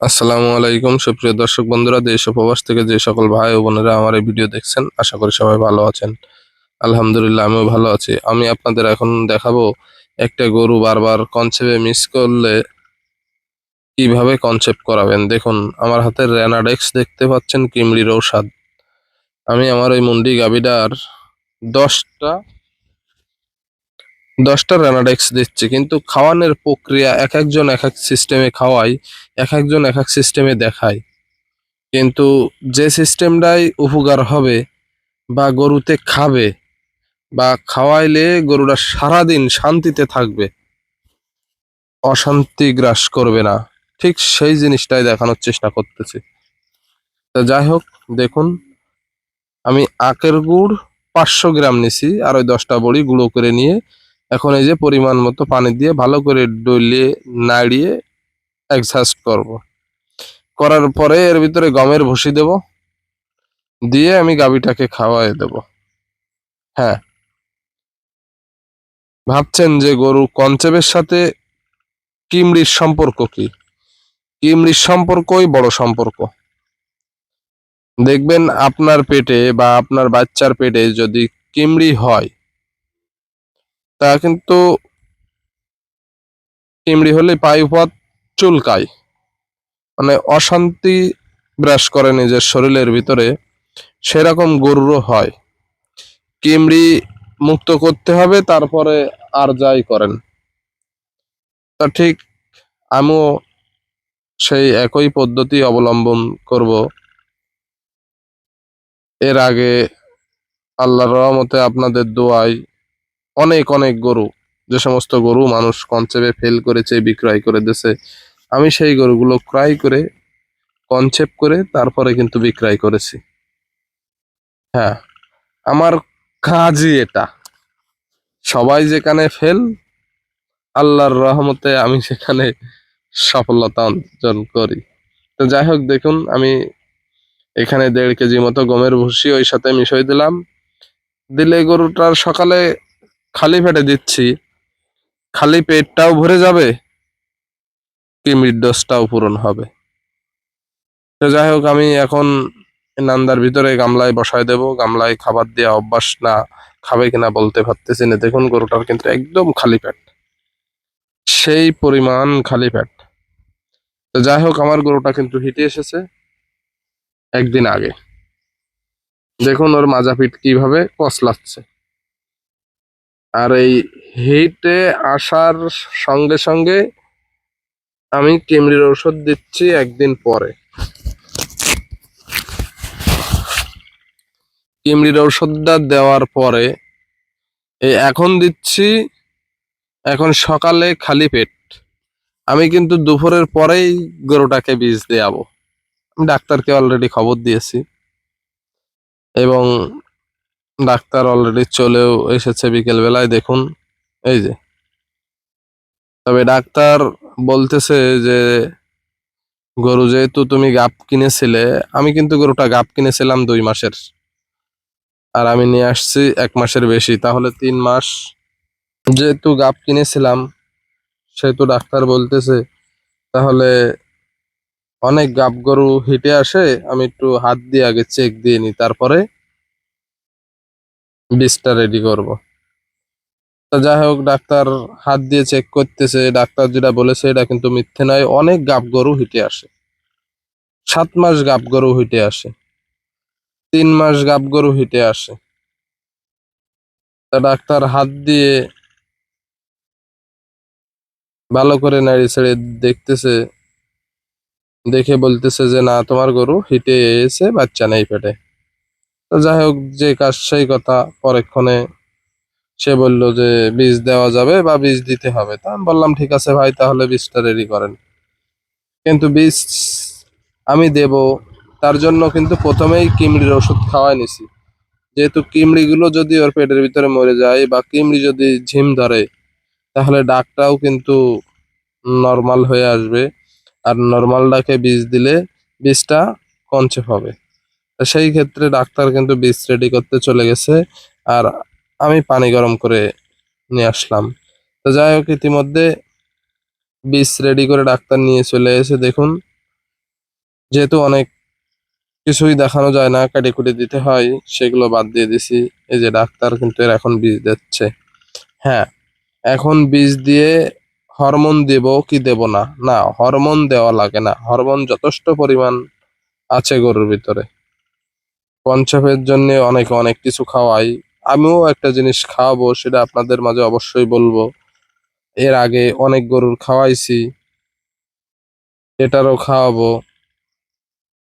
আসসালামু আলাইকুম। সুপ্রিয় দর্শক বন্ধুরা, দেশ ও প্রবাস থেকে যে সকল ভাই ও বোনেরা আমার এই ভিডিও দেখছেন, আশা করি সবাই ভালো আছেন। আলহামদুলিল্লাহ, আমিও ভালো আছি। আমি আপনাদের এখন দেখাবো একটা গরু বারবার কনসেপ্টে মিস করলে কীভাবে কনসেপ্ট করাবেন। দেখুন, আমার হাতে রেনাডেক্স দেখতে পাচ্ছেন, কিমড়ির ঔষধ। আমি আমার এই মুন্ডি গাবিডার দশটা দশটা রেনাডেক্স দিচ্ছে। কিন্তু খাওয়ানোর প্রক্রিয়া এক একজন এক এক সিস্টেমে খাওয়াই এক একজন এক এক সিস্টেমে দেখায় কিন্তু যে সিস্টেমটাই উপকার হবে বা গরুতে খাবে বা খাওয়াইলে গরুটা সারাদিন শান্তিতে থাকবে, অশান্তি গ্রাস করবে না। ঠিক সেই জিনিসটাই দেখানোর চেষ্টা করতেছি। তো যাই হোক, দেখুন, আমি আখের গুড় পাঁচশো গ্রাম নিছি আর ওই দশটা বড়ি গুঁড়ো করে নিয়ে এখন এই যে পরিমাণ মতো পানি দিয়ে ভালো করে ডলিয়ে নাড়িয়ে এক্সাস্ট করব। করার পরে এর ভিতরে গমের ভুসি দেব। দিয়ে আমি গাবিটাকে খাওয়াই দেব। হ্যাঁ। ভাবছেন যে গরু কনসেপ্টের সাথে কিমড়ির সম্পর্ক কি? কিমড়ির সম্পর্কই বড় সম্পর্ক। দেখবেন আপনার পেটে বা আপনার বাচ্চার পেটে যদি কিমড়ি হয় তা কিন্তু কিমড়ি হলে পায়ুপথ চুলকায়। মানে অশান্তি ব্রাশ করে নিজের শরীরের ভিতরে, সেরকম গরুরও হয়। কিমড়ি মুক্ত করতে হবে, তারপরে আর যাই করেন। তা ঠিক আমিও সেই একই পদ্ধতি অবলম্বন করব। এর আগে আল্লাহর রহমতে আপনাদের দোয়ায় অনেক অনেক গরু। যে সমস্ত গরু মানুষ কনসেপ্টে ফেল করেছে, বিক্রয় করে দিয়েছে, আমি সেই গরুগুলো ক্রয় করে কনসেপ্ট করে তারপরে কিন্তু বিক্রয় করেছি। হ্যাঁ আমার কাজই এটা। সবাই যেখানে ফেল আল্লাহর রহমতে আমি সেখানে সফলতা অর্জন করি। তো যাই হোক, দেখুন, আমি এখানে দেড় কেজি মতো গমের ভুসি ওই সাথে মিশিয়ে দিলাম। দিলে গরুটার সকালে খালি পেটে দিচ্ছি। খালি পেটটাও ভরে যাবে, কিমির ডোজটাও পূরণ হবে। তো যাই হোক, আমি এখন নান্দার ভিতরে গামলায় বসায় দেব। গামলায় খাবার দেওয়া অভ্যাস না খাবে কিনা বলতে পারতেছি না। দেখুন, গরুটার কিন্তু একদম খালি পেট। সেই পরিমাণ খালি পেট। তো যাই হোক, আমার গরুটা কিন্তু হিটে এসেছে একদিন আগে। দেখুন ওর মাজা পিঠ কীভাবে কসলাচ্ছে। আর এই হিটে আসার সঙ্গে সঙ্গে আমি কিমড়ির ঔষধ দিচ্ছি একদিন পরে। কিমড়ির ঔষধটা দেওয়ার পরে এই এখন দিচ্ছি, এখন সকালে খালি পেট। আমি কিন্তু দুপুরের পরেই গরুটাকে বীজ দেয়াবো। আমি ডাক্তারকে অলরেডি খবর দিয়েছি। এবং ডাক্তার অলরেডি চলেও এসেছে বিকেল বেলায় দেখুন। এই যে। তবে ডাক্তার বলতেছে যে, গরু যেহেতু তুমি গাপ কিনেছিলে, আমি কিন্তু গরুটা গাপ কিনেছিলাম দুই মাসের। আর আমি নিয়ে আসছি এক মাসের বেশি, তাহলে তিন মাস যেহেতু গাপ কিনেছিলাম, সেহেতু ডাক্তার বলতেছে, তাহলে অনেক গাপ গরু হিটে আসে, আমি একটু হাত দিয়ে আগে চেক দিয়ে নিই, তারপরে বীজটা রেডি করব। তা যাই হোক, ডাক্তার হাত দিয়ে চেক করতেছে। ডাক্তার যেটা বলেছে, এটা কিন্তু মিথ্যে নয়। অনেক গাব গরু হিটে আসে। সাত মাস গাব গরু হিটে আসে। তিন মাস গাব গরু হিটে আসে। তা ডাক্তার হাত দিয়ে ভালো করে নাড়ি ছেড়ে দেখতেছে। দেখে বলতেছে যে, না, তোমার গরু হিটে এসে বাচ্চা নেই পেটে। তো যাই হোক, যে কাজ সেই কথা পরেক্ষণে সে বলল যে বীজ দেওয়া যাবে বা বীজ দিতে হবে। তা আমি বললাম, ঠিক আছে ভাই, তাহলে বীজটা রেডি করেন। কিন্তু বীজ আমি দেব, তার জন্য কিন্তু প্রথমেই কিমড়ির ওষুধ খাওয়াই নিছি। যেহেতু কিমড়িগুলো যদি ওর পেটের ভিতরে মরে যায় বা কিমড়ি যদি ঝিম ধরে, তাহলে ডাকটাও কিন্তু নর্মাল হয়ে আসবে। আর নর্মাল ডাকে বীজ দিলে বীজটা কনসেপ্ট হবে। সেই ক্ষেত্রে ডাক্তার কিন্তু বীজ রেডি করতে চলে গেছে। আর আমি পানি গরম করে নিয়ে আসলাম। তো যাই হোক, ইতিমধ্যে বীজ রেডি করে ডাক্তার নিয়ে চলে এসে দেখুন, যেহেতু অনেক কিছুই দেখানো যায় না কেটে কুটে দিতে হয়, সেগুলো বাদ দিয়ে দিছি। এই যে ডাক্তার কিন্তু এর এখন বীজ দিচ্ছে। হ্যাঁ এখন বীজ দিয়ে হরমোন দেব কি দেব না? না, হরমোন দেওয়া লাগে না। হরমোন যথেষ্ট পরিমাণ আছে গরুর ভিতরে। পঞ্চফের জন্য অনেকে, অনেক কিছু খাওয়াই। আমিও একটা জিনিস খাওয়াবো, সেটা আপনাদের মাঝে অবশ্যই বলব। এর আগে অনেক গরুর খাওয়াইছি এটারও খাওয়াবো।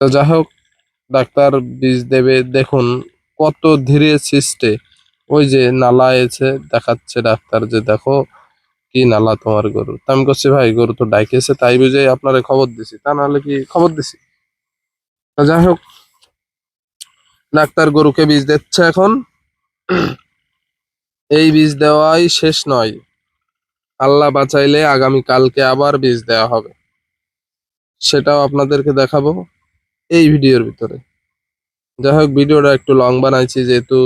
তো যাই হোক, ডাক্তার বীজ দেবে, দেখুন কত ধীরে সিস্টে ওই যে নালা এসে দেখাচ্ছে ডাক্তার যে, দেখো কি নালা তোমার গরু। তা আমি করছি ভাই, গরু তো ডাইকেছে, তাই বুঝে আপনারে খবর দিছি। তা নাহলে কি খবর দিছি? তো যাই হোক ডাক্তার গরুকে বীজ দিচ্ছে এখন। এই বীজ দেওয়াই শেষ নয়। আল্লাহ বাঁচাইলে আগামী কালকে আবার বীজ দেওয়া হবে। সেটাও আপনাদেরকে দেখাবো এই ভিডিওর ভিতরে। যাই হোক, ভিডিওটা একটু লং বানাইছি, যেহেতু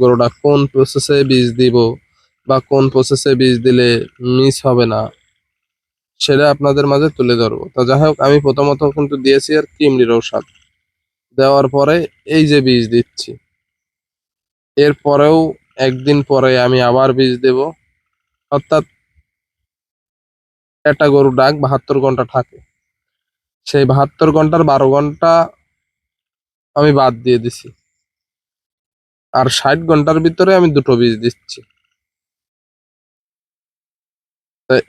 গরুটা কোন প্রসেসে বীজ দিব বা কোন প্রসেসে বীজ দিলে মিস হবে না, সেটা আপনাদের মাঝে তুলে ধরবো। তা যাই হোক, আমি প্রথমত কিন্তু দিয়েছি আর কিমরির ঔষধ। দেওয়ার পরে এই যে বীজ দিচ্ছি। এরপরেও একদিন পরে আমি আবার বীজ দেব। অর্থাৎ একটা গরু ডাক বাহাত্তর ঘণ্টা থাকে। সেই বাহাত্তর ঘণ্টার বারো ঘণ্টা আমি বাদ দিয়ে দিছি। আর ষাট ঘণ্টার ভিতরে আমি দুটো বীজ দিচ্ছি।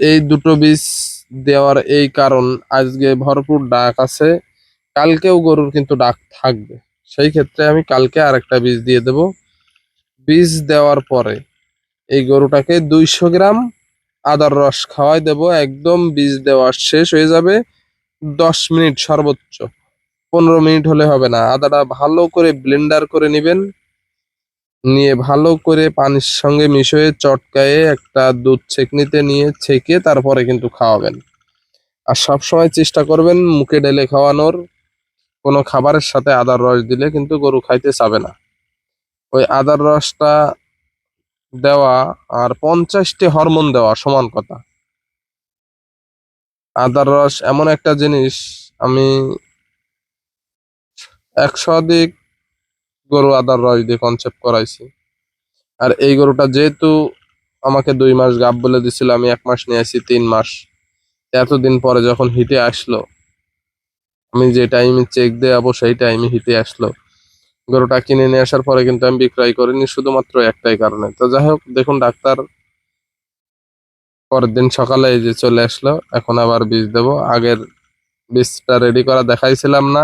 এই দুটো বীজ দেওয়ার এই কারণ, আজকে ভরপুর ডাক আছে। কালকেও গরুর কিন্তু ডাক থাকবে। সেই ক্ষেত্রে আমি কালকে আরেকটা বীজ দিয়ে দেব। বীজ দেওয়ার পরে এই গরুটাকে দুইশো গ্রাম আদার রস খাওয়াই দেব। একদম বীজ দেওয়া শেষ হয়ে যাবে। দশ মিনিট সর্বোচ্চ। পনেরো মিনিট হলে হবে না। আদাটা ভালো করে ব্লেন্ডার করে নেবেন। নিয়ে ভালো করে পানির সঙ্গে মিশিয়ে চটকায়ে একটা দুধ ছেঁকনিতে নিয়ে ছেঁকে তারপরে কিন্তু খাওয়াবেন। আর সবসময় চেষ্টা করবেন মুখে ঢেলে খাওয়ানোর। কোনো খাবারের সাথে আদার রস দিলে কিন্তু গরু খাইতে চাবে না। ওই আদার রসটা দেওয়া আর পঞ্চাশটি হরমোন দেওয়া সমান কথা। আদার রস এমন একটা জিনিস, আমি একশো অধিক গরু আদার রস দিয়ে কনসেপ্ট করাইছি। আর এই গরুটা যেহেতু আমাকে দুই মাস গাব বলে দিছিল, আমি এক মাস নিয়ে আসি তিন মাস। এতদিন পরে যখন হিটে আসলো আমি যে টাইমে চেক দেওয়াবো সেই টাইমে হিটে আসলো। গরুটা কিনে নিয়ে আসার পরে কিন্তু আমি বিক্রয় করিনি, শুধুমাত্র একটাই কারণে। তো যাই হোক, দেখুন ডাক্তার, পরের দিন সকালে এই যে চলে আসলো, এখন আবার বীজ দেবো। আগের বীজটা রেডি করা দেখাইছিলাম না,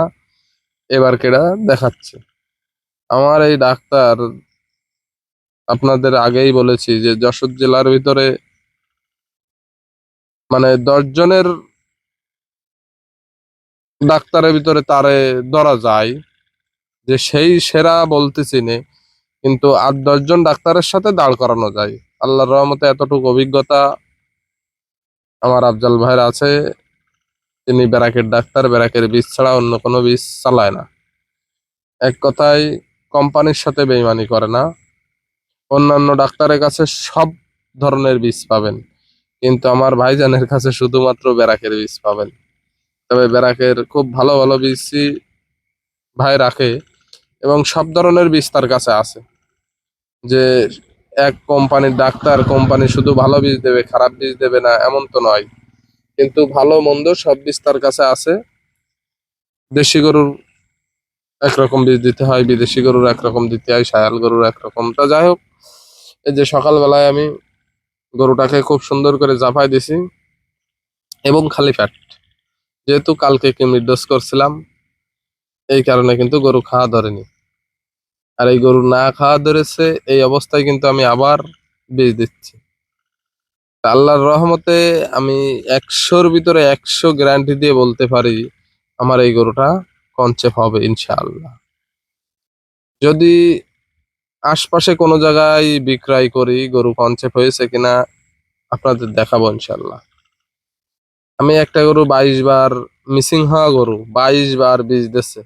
এবার কেডা দেখাচ্ছে। আমার এই ডাক্তার, আপনাদের আগেই বলেছি যে যশোর জেলার ভিতরে মানে দশ জনের ডাক্তারের ভিতরে তারে ধরা যায়। যে সেই সেরা বলতেছি নে, কিন্তু আট দশজন ডাক্তারের সাথে দাঁড় করানো যায়। আল্লাহর রহমতে এতটুকু অভিজ্ঞতা আমার আফজাল ভাইয়ের আছে। তিনি ব্যারাকের ডাক্তার, ব্যারাকের বীজ ছাড়া অন্য কোনো বীজ চালায় না। এক কথায়, কোম্পানির সাথে বেইমানি করে না। অন্যান্য ডাক্তারের কাছে সব ধরনের বীজ পাবেন। কিন্তু আমার ভাইজানের কাছে শুধুমাত্র ব্যারাকের বীজ পাবেন। তবে ব্যারাকের খুব ভালো ভালো বীজই ভাই রাখে এবং সব ধরনের বীজ তার কাছে আছে। যে এক কোম্পানির ডাক্তার, কোম্পানি শুধু ভালো বীজ দেবে, খারাপ বীজ দেবে না, এমন তো নয়। কিন্তু ভালো মন্দ সব বীজ তার কাছে আছে। দেশি গরুর একরকম বীজ দিতে হয়, বিদেশি গরুর একরকম দিতে হয়, সায়াল গরুর একরকম। তা যাই হোক, এই যে সকালবেলায় আমি গরুটাকে খুব সুন্দর করে জাফাই দিছি এবং খালি ফ্যাট যেহেতু কালকে কিমির ডোজ করছিলাম, এই কারণে কিন্তু গরু খাওয়া ধরেনি। আর এই গরু না খাওয়া ধরেছে, এই অবস্থায় কিন্তু আমি আবার বীজ দিচ্ছি। আল্লাহর রহমতে আমি একশোর ভিতরে একশো গ্যারান্টি দিয়ে বলতে পারি, আমার এই গরুটা কনচেপ হবে ইনশাআল্লাহ। যদি আশপাশে কোনো জায়গায় বিক্রয় করি, গরু কনচেপ হয়েছে কিনা, আপনাদের দেখাবো ইনশাল্লাহ আমি একটা গরু বাইশ বার মিসিং হওয়া গরু, বাইশ বার বীজ দিচ্ছে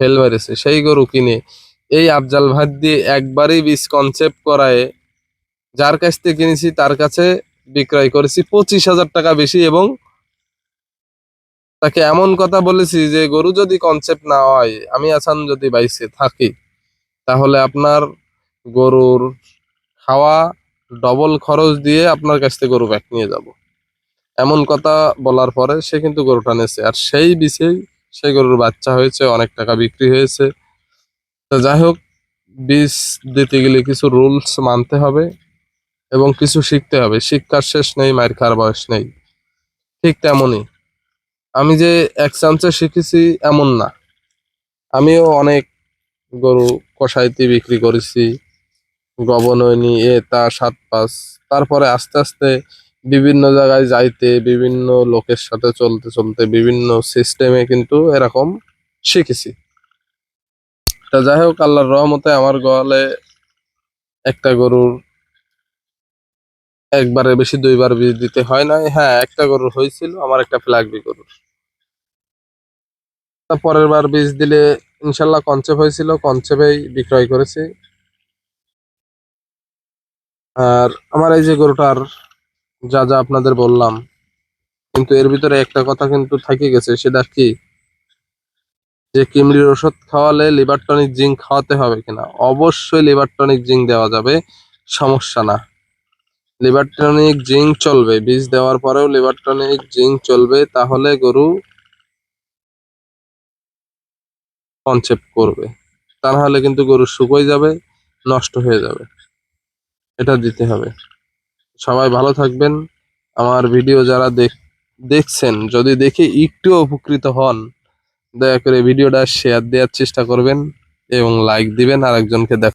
ফেল মেরেছে, সেই গরু কিনে এই আফজাল ভাত দিয়ে একবারই বীজ কনসেপ্ট করায়, যার কাছ থেকে কিনেছি তার কাছে বিক্রয় করেছি পঁচিশ হাজার টাকা বেশি এবং তাকে এমন কথা বলেছি যে গরু যদি কনসেপ্ট না হয়, আমি আসান যদি বাইসে থাকি, তাহলে আপনার গরুর খাওয়া ডবল খরচ দিয়ে আপনার কাছ থেকে গরু ব্যাক নিয়ে যাব। এমন কথা বলার পরে সে কিন্তু গরুটা নেছে। আর সেই বিষয়ে সেই গরুর বাচ্চা হয়েছে, অনেক টাকা বিক্রি হয়েছে। তো যাই হোক, বীজ দিতে গেলে কিছু রুলস মানতে হবে এবং কিছু শিখতে হবে। শিক্ষার শেষ নেই, মায়ের খাওয়ার বয়স নেই। ঠিক তেমনই আমি যে এক চান্সে শিখেছি এমন না। আমিও অনেক গরু কষাইতে বিক্রি করেছি গবনয়নি এ, তা, সাত, পাঁচ। তারপরে আস্তে আস্তে বিভিন্ন জায়গায় যাইতে, বিভিন্ন লোকের সাথে চলতে চলতে বিভিন্ন সিস্টেমে কিন্তু এরকম শিখেছি। তা যাই হোক, আল্লাহর রহমতে আমার গোয়ালে একটা গরুর একবারে বেশি দুইবার বীজ দিতে হয় না হ্যাঁ একটা গরুর হয়েছিল, আমার একটা ফ্ল্যাগবি গরুর। পরের বার বীজ দিলে ইনশাল্লাহ কনসেপ্ট হয়েছিল, কনসেপ্টেই বিক্রয় করেছি। আর আমার এই যে গরুটার যা যা আপনাদের বললাম। কিন্তু এর ভিতরে একটা কথা কিন্তু থেকে গেছে, সেটা কি? যে কিমড়ির ওষুধ খাওয়ালে লিভার টনিক জিঙ্ক খাওয়াতে হবে কিনা? অবশ্যই লিভার টনিক জিঙ্ক দেওয়া যাবে, সমস্যা না। লিভার টনিক জিঙ্ক চলবে, বীজ দেওয়ার পরেও লিভার টনিক জিঙ্ক চলবে, তাহলে গরু কনসেপ্ট করবে। তা না হলে কিন্তু গরু শুকোয় যাবে, নষ্ট হয়ে যাবে। এটা দিতে হবে। সবাই ভালো থাকবেন। আমার ভিডিও যারা দেখ দেখছেন, যদি দেখে একটু উপকৃত হন, দয়া করে ভিডিওটা শেয়ার দেওয়ার চেষ্টা করবেন এবং লাইক দিবেন আর একজনকে দেখ